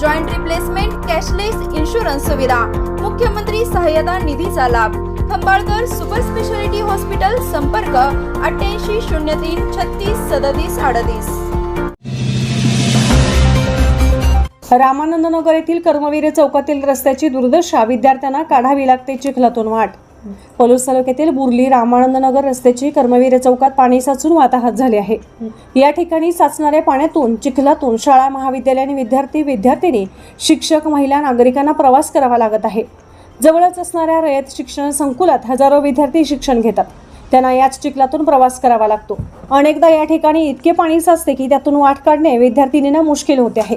joint replacement cashless insurance सुविधा मुख्यमंत्री सहाय्यता निधीचा लाभ. खंबाळकर सुपर स्पेशालिटी हॉस्पिटल संपर्क अठ्ठ्याऐंशी शून्य तीन छत्तीस सदतीस अडतीस. रामानंदनगर येथील कर्मवीर चौकातील रस्त्याची दुर्दशा. विद्यार्थ्यांना काढावी लागते चिखलातून वाट. पलूस तालुक्यातील बुर्ली रामानंदनगर रस्त्याची कर्मवीर चौकात पाणी साचून वाताहत झाले आहे. या ठिकाणी साचणाऱ्या पाण्यातून चिखलातून शाळा महाविद्यालयाने विद्यार्थी विद्यार्थिनी शिक्षक महिला नागरिकांना प्रवास करावा लागत आहे. जवळच असणाऱ्या रयत शिक्षण संकुलात हजारो विद्यार्थी शिक्षण घेतात. त्यांना याच चिखलातून प्रवास करावा लागतो. अनेकदा या ठिकाणी इतके पाणी साचते की त्यातून वाट काढणे विद्यार्थिनींना मुश्किल होते आहे.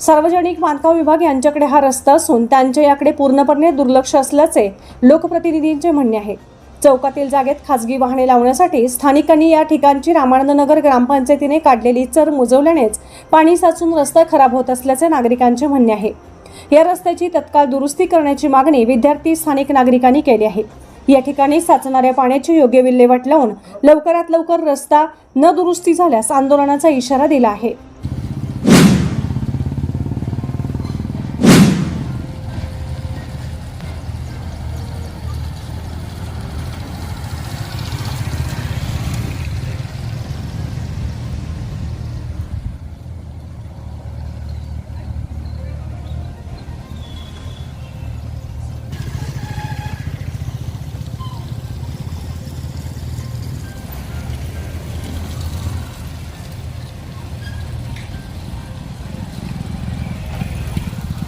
सार्वजनिक बांधकाम विभाग यांच्याकडे हा रस्ता असून त्यांच्या याकडे पूर्णपणे दुर्लक्ष असल्याचे लोकप्रतिनिधींचे म्हणणे आहे. चौकातील जागेत खासगी वाहने लावण्यासाठी स्थानिकांनी या ठिकाणची रामानंदनगर ग्रामपंचायतीने काढलेली चर मुजवल्यानेच पाणी साचून रस्ता खराब होत असल्याचे नागरिकांचे म्हणणे आहे. या रस्त्याची तत्काळ दुरुस्ती करण्याची मागणी विद्यार्थी स्थानिक नागरिकांनी केली आहे. या ठिकाणी साचणाऱ्या पाण्याची योग्य विल्हेवाट लावून लवकरात लवकर रस्ता न दुरुस्ती झाल्यास आंदोलनाचा इशारा दिला आहे.